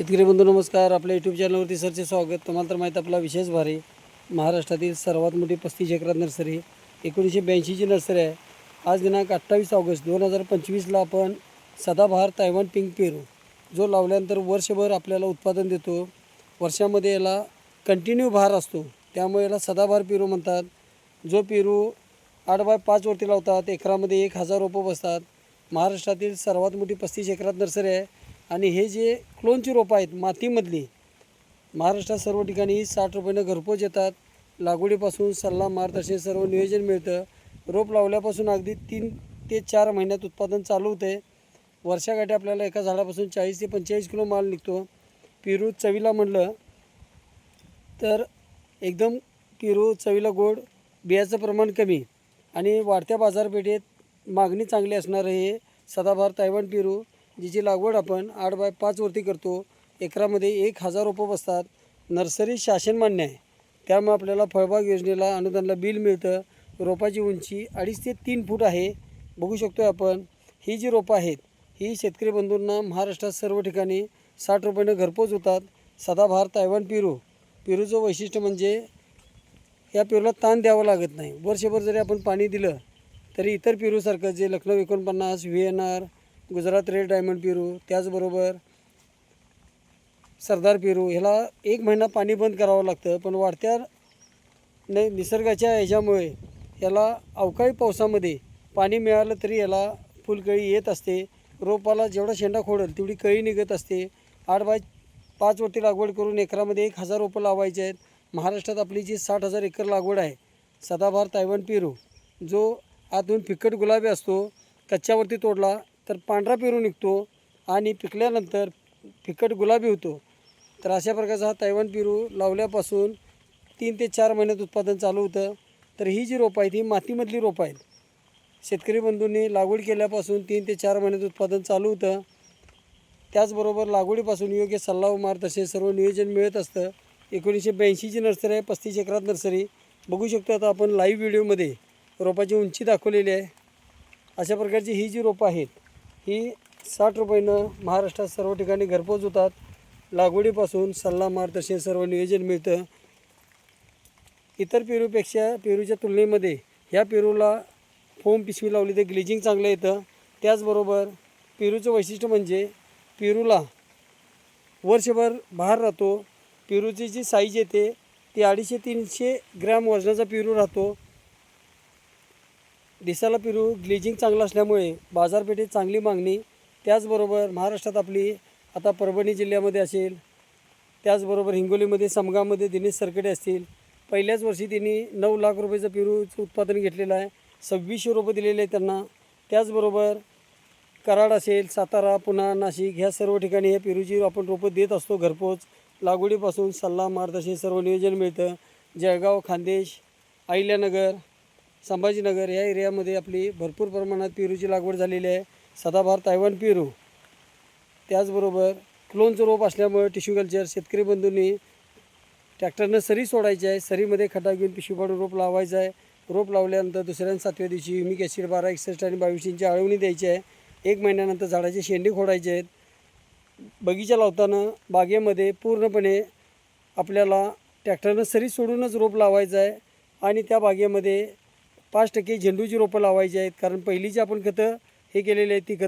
शेतकरी बंधू नमस्कार. आपल्या यूट्यूब चॅनलवरती सरचे स्वागत. तुम्हाला तर माहीत आपला विशेष भारी. महाराष्ट्रातील सर्वात मोठी पस्तीस एकरात नर्सरी एकोणीसशे ब्याऐंशीची नर्सरी आहे. आज दिनांक अठ्ठावीस ऑगस्ट दोन हजार पंचवीसला आपण सदाबहार तायवान पिंक पेरू जो लावल्यानंतर वर्षभर आपल्याला उत्पादन देतो. वर्षामध्ये याला कंटिन्यू भार असतो. त्यामुळे याला सदाबहार पेरू म्हणतात. जो पेरू आठ बाय पाचवरती लावतात एकरामध्ये एक हजार रोपं बसतात. महाराष्ट्रातील सर्वात मोठी पस्तीस एकरात नर्सरी आहे. आणि हे जे क्लोनची रोपं आहेत मातीमधली महाराष्ट्रात सर्व ठिकाणी साठ रुपयानं घरपोच येतात. लागवडीपासून सल्ला मार्गदर्शन सर्व नियोजन मिळतं. रोप लावल्यापासून अगदी तीन ते चार महिन्यात उत्पादन चालू होते. वर्षाकाठी आपल्याला एका झाडापासून चाळीस ते पंचेचाळीस किलो माल निघतो. पेरू चवीला म्हणलं तर एकदम पेरू चवीला गोड बियाचं प्रमाण कमी आणि वाढत्या बाजारपेठेत मागणी चांगली असणारं हे सदाभार तैवान पेरू. जिची लागवड आपण आठ बाय पाचवरती करतो एकरामध्ये एक हजार रोपं बसतात. नर्सरी शासन मान्य आहे. त्यामुळे आपल्याला फळबाग योजनेला अनुदानला बिल मिळतं. रोपाची उंची अडीच ते तीन फूट आहे. बघू शकतो आपण ही जी रोपं आहेत ही शेतकरी बंधूंना महाराष्ट्रात सर्व ठिकाणी साठ रुपयानं घरपोच होतात. सदाभार तायवान पेरू. पेरूचं वैशिष्ट्य म्हणजे या पेरूला ताण द्यावा लागत नाही. वर्षभर जरी आपण पाणी दिलं तरी इतर पेरूसारखं जे लखनौ एकोणपन्नास V N R Gujarat red diamond पेरू त्याचबरोबर सरदार पेरू ह्याला एक महिना पाणी बंद करावं लागतं पण वाढत्या नाही निसर्गाच्या ह्याच्यामुळे याला अवकाळी पावसामध्ये पाणी मिळालं तरी याला फुलकळी येत असते. रोपाला जेवढा शेंडा खोडेल तेवढी कळी निघत असते. आठ बाय पाचवरती लागवड करून एकरामध्ये एक हजार रोपं लावायचे आहेत. महाराष्ट्रात आपली जी साठ हजार एकर लागवड आहे सदाभार तैवान पेरू जो आतून फिकट गुलाबी असतो कच्च्यावरती तोडला तर पांढरा पेरू निघतो आणि पिकल्यानंतर फिकट गुलाबी होतो. तर अशा प्रकारचा हा तैवान पेरू लावल्यापासून तीन ते चार महिन्यात उत्पादन चालू होतं. तर ही जी रोपं आहेत ही मातीमधली रोपं आहेत. शेतकरी बंधूंनी लागवड केल्यापासून तीन ते चार महिन्यात उत्पादन चालू होतं. त्याचबरोबर लागवडीपासून योग्य सल्ला व मार्गदर्शन सर्व नियोजन मिळत असतं. एकोणीसशे ब्याऐंशीची नर्सरी आहे पस्तीस एकरात नर्सरी. बघू शकतो आता आपण लाईव्ह व्हिडिओमध्ये रोपाची उंची दाखवलेली आहे. अशा प्रकारची ही जी रोपं आहेत ही साठ रुपयानं महाराष्ट्रात सर्व ठिकाणी घरपोच होतात. लागवडीपासून सल्ला मार्गदर्शन सर्व नियोजन मिळतं. इतर पेरूपेक्षा पेरूच्या तुलनेमध्ये ह्या पेरूला फोम पिशवी लावली तर ग्लिजिंग चांगलं येतं. त्याचबरोबर पेरूचं वैशिष्ट्य म्हणजे पेरूला वर्षभर बाहेर राहतो. पेरूची जी साईज येते ती अडीचशे तीनशे ग्रॅम वजनाचा पेरू राहतो. दिसाला पेरू ग्लिजिंग चांगलं असल्यामुळे बाजारपेठेत चांगली मागणी त्याचबरोबर महाराष्ट्रात आपली आता परभणी जिल्ह्यामध्ये असेल त्याचबरोबर हिंगोलीमध्ये समगामध्ये दिनेश सरकडे असतील. पहिल्याच वर्षी त्यांनी नऊ लाख रुपयाचं पेरूचं उत्पादन घेतलेलं आहे. सव्वीसशे रुपये दिलेले आहे त्यांना. त्याचबरोबर कराड असेल सातारा पुणा नाशिक ह्या सर्व ठिकाणी ह्या पेरूची आपण रोपं देत असतो घरपोच. लागवडीपासून सल्ला मार्गदर्शन सर्व नियोजन मिळतं. जळगाव खान्देश अहिल्यानगर संभाजीनगर या एरियामध्ये आपली भरपूर प्रमाणात पेरूची लागवड झालेली आहे. सदाभार तायवान पेरू. त्याचबरोबर क्लोनचं रोप असल्यामुळे टिश्यू कल्चर शेतकरी बंधूंनी ट्रॅक्टरनं सरी सोडायची आहे. सरीमध्ये खड्डा घेऊन पिशवी पाडून रोप लावायचं आहे. रोप लावल्यानंतर दुसऱ्या सातव्या दिवशी युमिक ॲसिड बारा एकसष्ट आणि बावीस इंची आळवणी द्यायची आहे. एक महिन्यानंतर झाडाचे शेंडे खोडायचे आहेत. बगीचा लावताना बागेमध्ये पूर्णपणे आपल्याला ट्रॅक्टरनं सरी सोडूनच रोप लावायचं आहे. आणि त्या बागेमध्ये पाच टक्के झेंडूची रोपं लावायची आहेत. कारण पहिली जी आपण खतं हे केलेली आहेत ती खतं